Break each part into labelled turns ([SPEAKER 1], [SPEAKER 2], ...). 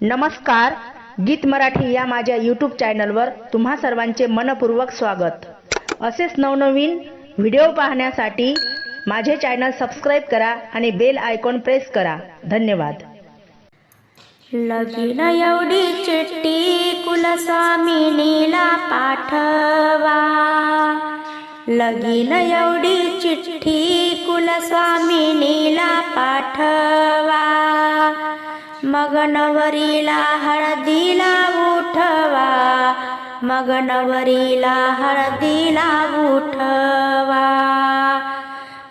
[SPEAKER 1] नमस्कार गीत मराठी या माझ्या यूट्यूब चॅनलवर तुम्हा सर्वांचे मनपूर्वक स्वागत. असेच नवनवीन व्हिडिओ पाहण्यासाठी माझे चॅनल सबस्क्राईब करा आणि बेल आयकॉन प्रेस करा. धन्यवाद.
[SPEAKER 2] लगीन एवढी चिठ्ठी कुलस्वामिनीला पाठवा. लगीन एवढी चिठ्ठी कुलस्वामिनीला पाठवा. मग नवरीला हळदीला उठवा. मग नवरीला हळदीला उठवा.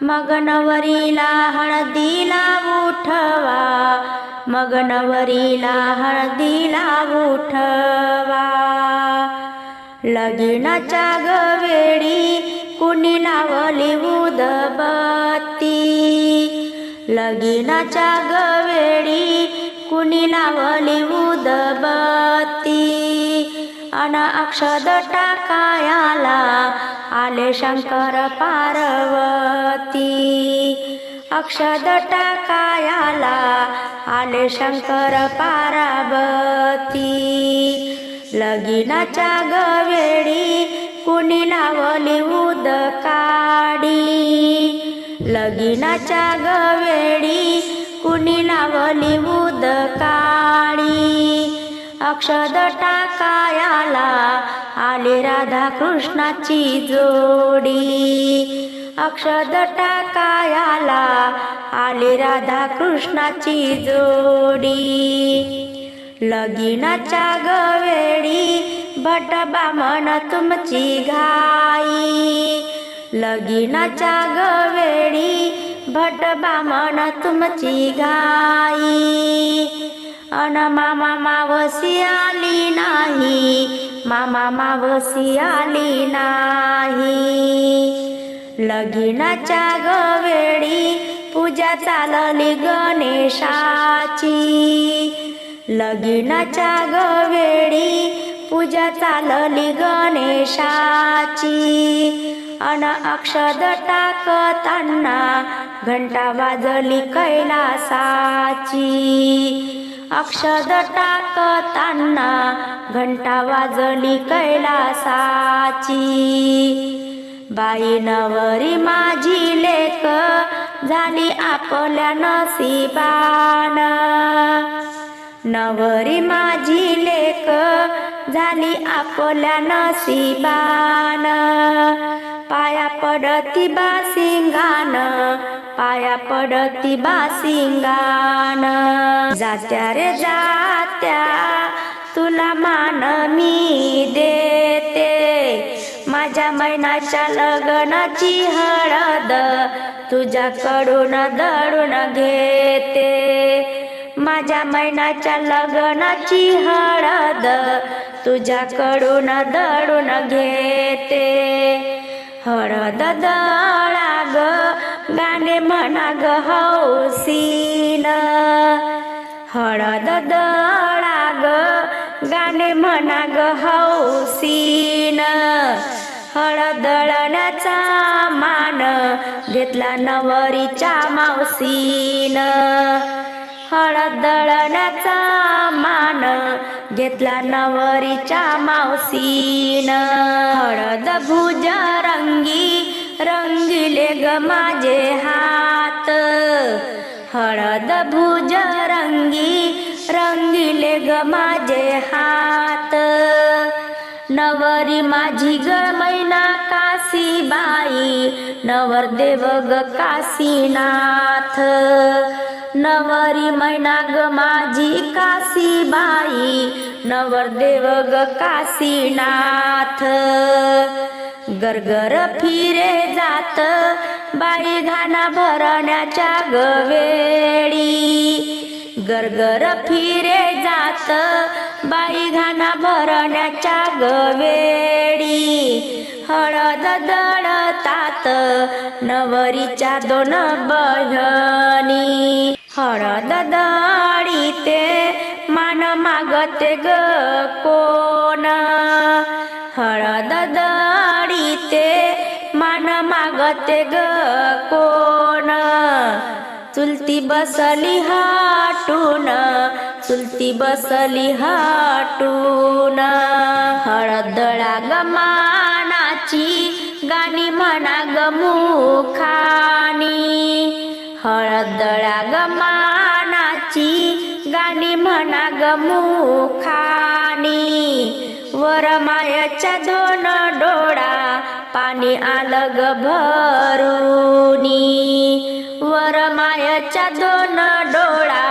[SPEAKER 2] मग नवरीला हळदीला उठवा. मग नवरीला हळदीला उठवा. लगीनाच्या गवेळी कुणी लावली उदबत्ती. लगीनाच्या गवेळी कुणी लावली उदबत्ती. अन अक्षद टाकायाला आले शंकर पार्वती. अक्षद टाकायाला आले शंकर पार्वती. लगीनाच्या गवेळी कुणी लावली उदकाडी. लगीनाच्या गवेळी कुणी लावली उदकाडी अक्षद टाकायाला आले राधा कृष्णाची जोडी. अक्षद टाकायाला आले राधा कृष्णाची जोडी. लगीनाच्या गवेळी भट बामण तुमची घाई. लगीनाच्या गवेळी भट बामण तुमची गाई. अन मामा मावसी आली नाही. मामा मावसी आली नाही. लगीनाच्या गवेळी पूजा चालली गणेशाची. लगीनाच्या गवेळी पूजा चालली गणेशाची. अन अक्षद टाकताना घंटा वाजली कैलासाची. अक्षद टाकताना घंटा वाजली कैलासाची. बाई नवरी माझी लेक झाली आपल्या नसीबान नवरी माझी लेक झाली आपल्या नसीबान पडती बासिंगान पाया पडती बासिंगान जात्या रे जात्या तुला मान मी देते. माझ्या मैनाच्या लग्नाची हळद तुझ्याकडून दळून घेते. माझ्या मैनाच्या लग्नाची हळद तुझ्याकडून दळून घेते. हळद दळा ग गाणे म्हणा ग हौसीन हळद दळा ग गाणे म्हणा ग हौसीन हळद दळण्याचा मान घेतला नवरीच्या मावसीन हळद दळण्याचा मान घेतला नवरीच्या मावसीन हळद भुजा रंगी रंगिले ग माझे हात. हळद भुज रंगी रंगिले ग माझे हात. नवरी माझी ग मैना काशीबाई नवरदेव ग काशीनाथ. नवरी मैना ग माझी काशीबाई नवरदेव ग काशीनाथ. गरगर फिरे जात बाई घाना भरण्याच्या गवेळी गरगर फिरे जात बाई घाना भरण्याच्या गवेळी हळद दळतात नवरीच्या दोन बहिणी. हळद दळीते मान मागते ग कोण? हळद ते मान मागते ग कोण? चुलती बसली हाटून चुलती बसली हाटून. हळदळा गमानाची गाणी म्हणा ग मुखानी. हळदळा गमानाची गाणी म्हणा ग मुखानी. वरमायाच्या दोन डोळा पाणी आलं ग वर मायाच्या दोन डोळा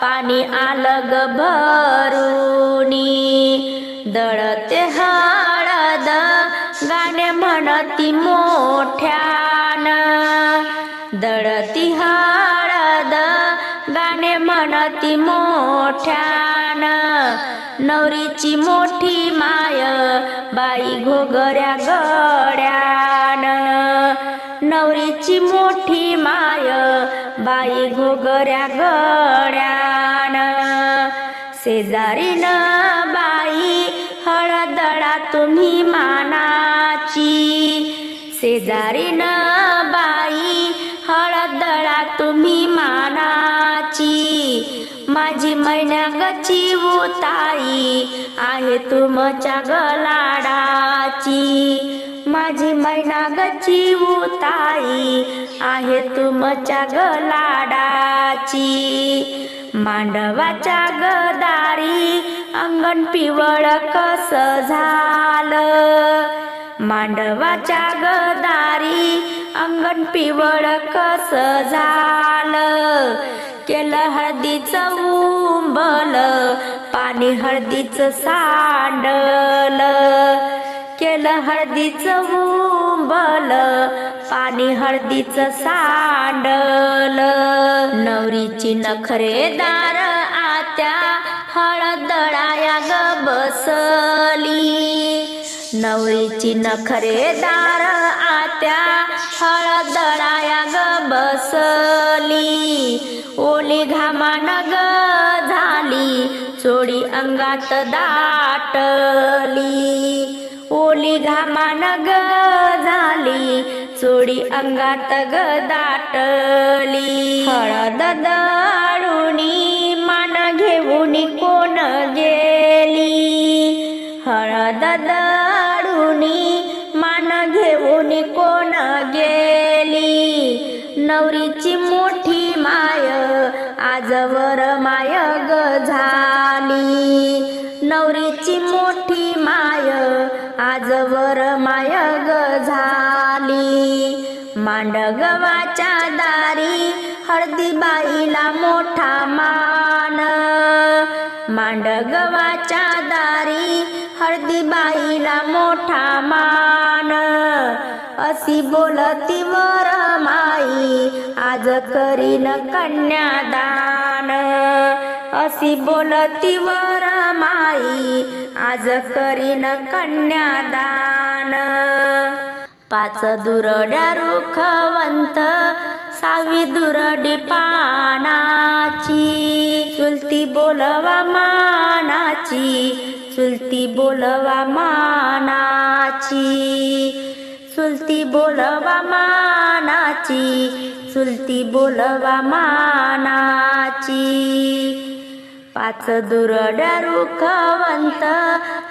[SPEAKER 2] पाणी आलं ग भरूनी. दळते हा गाणे म्हणती मोठ्यान. नवरीची मोठी माय बाई घोगऱ्या गड्यान. नवरीची मोठी माय बाई घोगऱ्या गड्यान. शेजारीन बाई हळदळा तुम्ही मानाची. शेजारीन बाई हळदळा तुम्ही माना माझी मैना गची आहे तुमच्या गलाडाची. माझी मैनागची गची आहे तुमच्या गलाडाची. मांडवाच्या गदारी अंगण पिवळ कस झालं? मांडवाच्या गदारी अंगण पिवळ कस झालं? केलं हळदीचं उंबल पाणी हळदीचं सांडल. केलं हळदीचं उंबल पाणी हळदीचं सांडल. नवरीची नखरेदार आत्या हळदळाया ग बसली. नवरीची नखरेदार आत्या हळदळाया ग बसली. ओली घामान ग झाली. चोडी अंगात दाटली. ओली घामान ग झाली. चोडी अंगात ग दाटली. हळद दळुणी मान घेऊन कोण गेली? हळद दळुणी नवरीची मोठी माय आजवर माय ग झाली. नवरीची मोठी माय आजवर माय ग झाली. मांडगवाच्या दारी हळदी बाईला मोठा मान. मांडगवाच्या दारी हळदी बाईला मोठा मान. असी बोलती वर माई आज करीन कन्यादान. असी बोलती वर माई आज करीन कन्यादान. पाच दुरड्या रुखवंत सावी दुरडी पानाची. चुलती बोलवा मानाची चुलती बोलवा मानाची. चुलती बोलवा मानाची चुलती बोलवा मानाची. पाच दुरड्या रुखवंत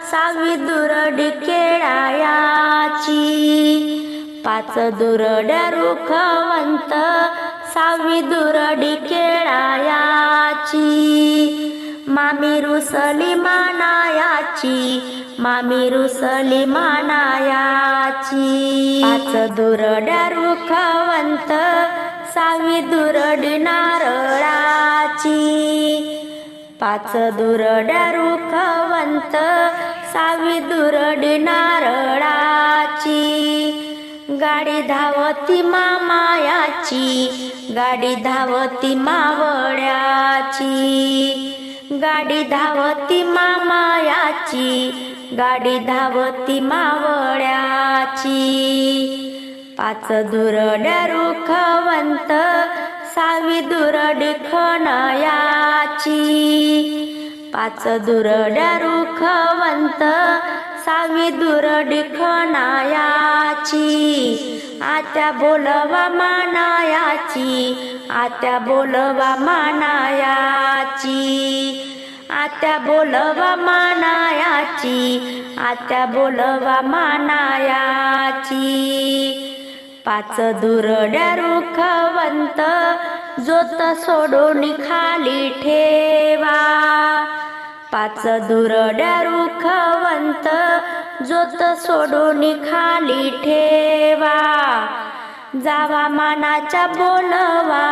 [SPEAKER 2] सावी दुरडी केळायाची पाच दुरड्या रुखवंत सावी दुरडी केळायाची मामी रुसली मानायाची मामी रुसली मानायाची पाच दुरड्या रुखवंत सावी दुरडी नारळाची. पाच दुरड्या रुखवंत सावी दुरडी नारळाची. गाडी धावती मामायाची गाडी धावती मावळ्याची. गाडी धावती मामायाची गाडी धावती मावळ्याची. पाच दुरड्या रुखवंत सावी दुरडी खणयाची. पाच दुरड्या रुखवंत सावी दुरडी खणायाची आत्या बोलवा मानायाची आत्या बोलवा मानायाची. आत्या बोलवा मानायाची आत्या बोलवा मानायाची. पाच दुरड्या रुखवंत जोत सोडून खाली ठे पाच दुरड्या रुखवंत जोत सोडून खाली ठेवा. जावा मानाच्या बोलवा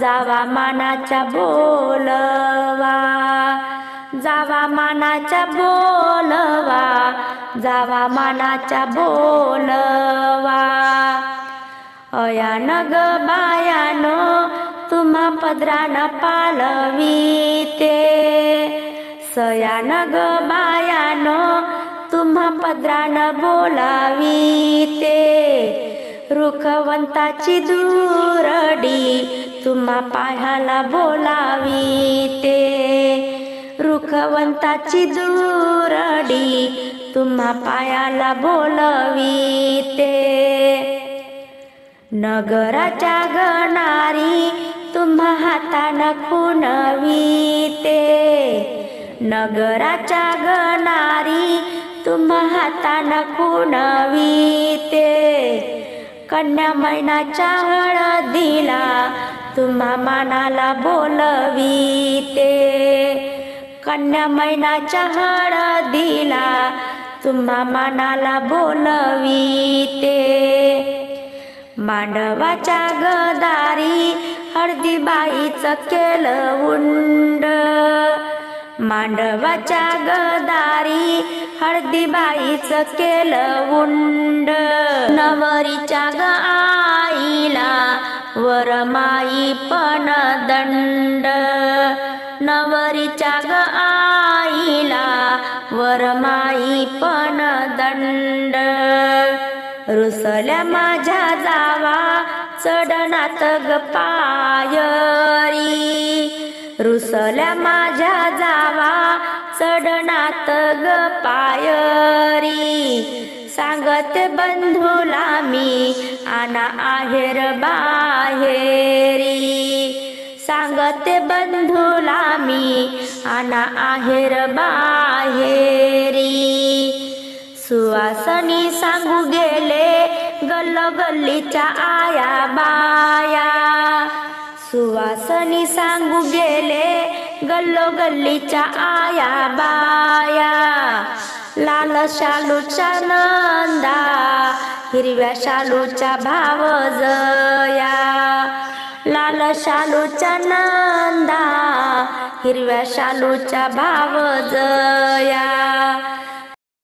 [SPEAKER 2] जावा मानाच्या बोलवा. जावा मानाच्या बोलवा जावा मानाच्या बोलवा. अयान ग बायानो तुम्हा पदरान पालवीते सयान ग बायान तुम्हा पदरान बोलावीते. रुखवंताची दुरडी तुम्हा पायाला बोलावीते. रुखवंताची दुरडी तुम्हा पायाला बोलवीते. नगराच्या गणारी तुम्हा हातानं खुणवीते. नगराच्या गणारी तुम्हा हातानं खुणवीते. कन्या महिन्याच्या हळदीला तुम्हा मानाला बोलवीते. कन्या महिन्याच्या हळदीला तुम्हा मानाला बोलवीते. मांडवाच्या गदारी हळदीबाईचं केलं उंड. मांडवाच्या गदारी हळदीबाईचं केलं उंड. नवरीच्या ग आईला वरमाई पण दंड. नवरीच्या ग आईला वरमाई पण दंड. रुसल्या माझ्या जावा चढणात ग पायरी. रुसल्या माझ्या जावा चढणात ग पायरी. सांगत बंधूला मी आना आहेर बाहेरी. सांगत बंधूला मी आना आहेर बाहेरी. सुवासनी सांगू गेले गल्लो गल्लीच्या आया बाया. गल्लीच्या आया बाया लाल शालूच्या नंदा हिरव्या शालूच्या भाव जया. लाल शालूच्या नंदा हिरव्या शालूच्या भाव जया.